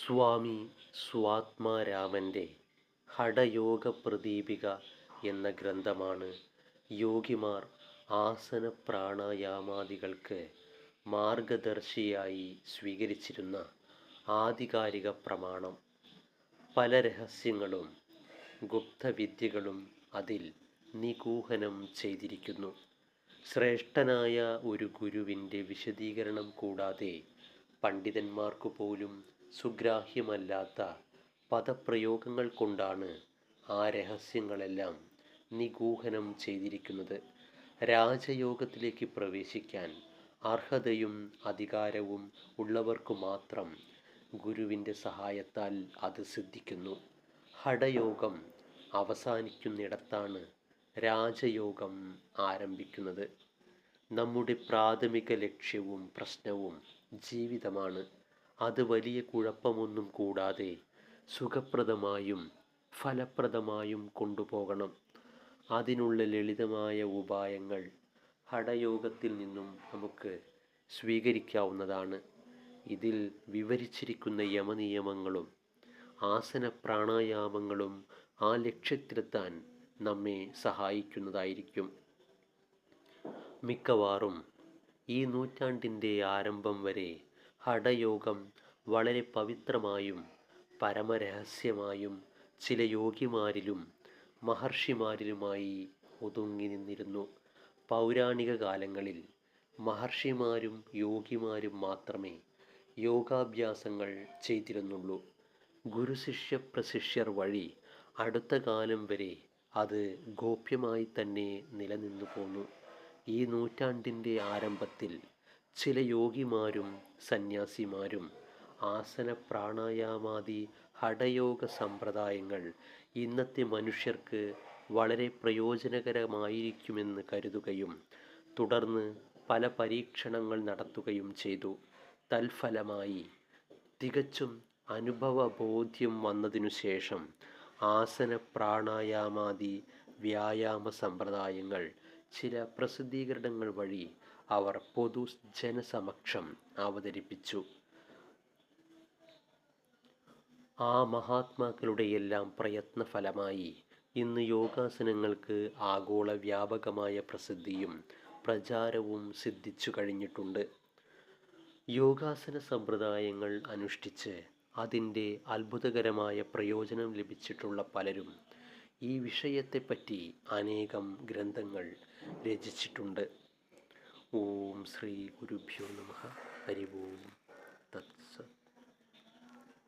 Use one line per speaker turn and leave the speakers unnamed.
സ്വാമി സ്വാത്മാരാമന്റെ ഹഠയോഗ പ്രദീപിക എന്ന ഗ്രന്ഥമാണ് യോഗിമാർ ആസന പ്രാണായാമാദികൾക്ക് മാർഗദർശിയായി സ്വീകരിച്ചിരുന്ന ആധികാരിക പ്രമാണം. പല രഹസ്യങ്ങളും ഗുപ്തവിദ്യകളും അതിൽ നിഗൂഹനം ചെയ്തിരിക്കുന്നു. ശ്രേഷ്ഠനായ ഒരു ഗുരുവിന്റെ വിശദീകരണം കൂടാതെ പണ്ഡിതന്മാർക്കു പോലും സുഗ്രാഹ്യമല്ലാത്ത പദപ്രയോഗങ്ങൾ കൊണ്ടാണ് ആ രഹസ്യങ്ങളെല്ലാം നിഗൂഹനം ചെയ്തിരിക്കുന്നത്. രാജയോഗത്തിലേക്ക് പ്രവേശിക്കാൻ അർഹതയും അധികാരവും ഉള്ളവർക്ക് മാത്രം ഗുരുവിന്റെ സഹായത്താൽ അത് സിദ്ധിക്കുന്നു. ഹടയോഗം അവസാനിക്കുന്നിടത്താണ് രാജയോഗം ആരംഭിക്കുന്നത്. നമ്മുടെ പ്രാഥമിക ലക്ഷ്യവും പ്രശ്നവും ജീവിതമാണ്. അത് വലിയ കുഴപ്പമൊന്നും കൂടാതെ സുഖപ്രദമായും ഫലപ്രദമായും കൊണ്ടുപോകണം. അതിനുള്ള ലളിതമായ ഉപായങ്ങൾ ഹഠയോഗത്തിൽ നിന്നും നമുക്ക് സ്വീകരിക്കാവുന്നതാണ്. ഇതിൽ വിവരിച്ചിരിക്കുന്ന യമനിയമങ്ങളും ആസന പ്രാണായാമങ്ങളും ആ ലക്ഷ്യത്തിലെത്താൻ നമ്മെ സഹായിക്കുന്നതായിരിക്കും. മിക്കവാറും ഈ നൂറ്റാണ്ടിന്റെ ആരംഭം വരെ ഹഠയോഗം വളരെ പവിത്രമായും പരമരഹസ്യമായും ചില യോഗിമാരിലും മഹർഷിമാരിലുമായി ഒതുങ്ങി നിന്നിരുന്നു. പൗരാണിക കാലങ്ങളിൽ മഹർഷിമാരും യോഗിമാരും മാത്രമേ യോഗാഭ്യാസങ്ങൾ ചെയ്തിരുന്നുള്ളൂ. ഗുരുശിഷ്യ പ്രശിഷ്യർ വഴി അടുത്ത കാലം വരെ അത് ഗോപ്യമായി തന്നെ നിലനിന്നു പോന്നു. ഈ നൂറ്റാണ്ടിന്റെ ആരംഭത്തിൽ ചില യോഗിമാരും സന്യാസിമാരും ആസന പ്രാണായാമാദി ഹഠയോഗ സമ്പ്രദായങ്ങൾ ഇന്നത്തെ മനുഷ്യർക്ക് വളരെ പ്രയോജനകരമായിരിക്കുമെന്ന് കരുതുകയും തുടർന്ന് പല പരീക്ഷണങ്ങൾ നടത്തുകയും ചെയ്തു. തൽഫലമായി തികച്ചും അനുഭവബോധ്യം വന്നതിനു ശേഷം ആസന പ്രാണായാമാദി വ്യായാമ സമ്പ്രദായങ്ങൾ ചില പ്രസിദ്ധീകരണങ്ങൾ വഴി അവർ പൊതു ജനസമക്ഷം അവതരിപ്പിച്ചു. ആ മഹാത്മാക്കളുടെയെല്ലാം പ്രയത്നഫലമായി ഇന്ന് യോഗാസനങ്ങൾക്ക് ആഗോള വ്യാപകമായ പ്രസിദ്ധിയും പ്രചാരവും സിദ്ധിച്ചു കഴിഞ്ഞിട്ടുണ്ട്. യോഗാസന സമ്പ്രദായങ്ങൾ അനുഷ്ഠിച്ച് അതിന്റെ അത്ഭുതകരമായ പ്രയോജനം ലഭിച്ചിട്ടുള്ള പലരും ഈ വിഷയത്തെപ്പറ്റി അനേകം ഗ്രന്ഥങ്ങൾ രചിച്ചിട്ടുണ്ട്. ഓം ശ്രീ ഗുരുഭ്യോ നമ. ഹരിവോം തത്സ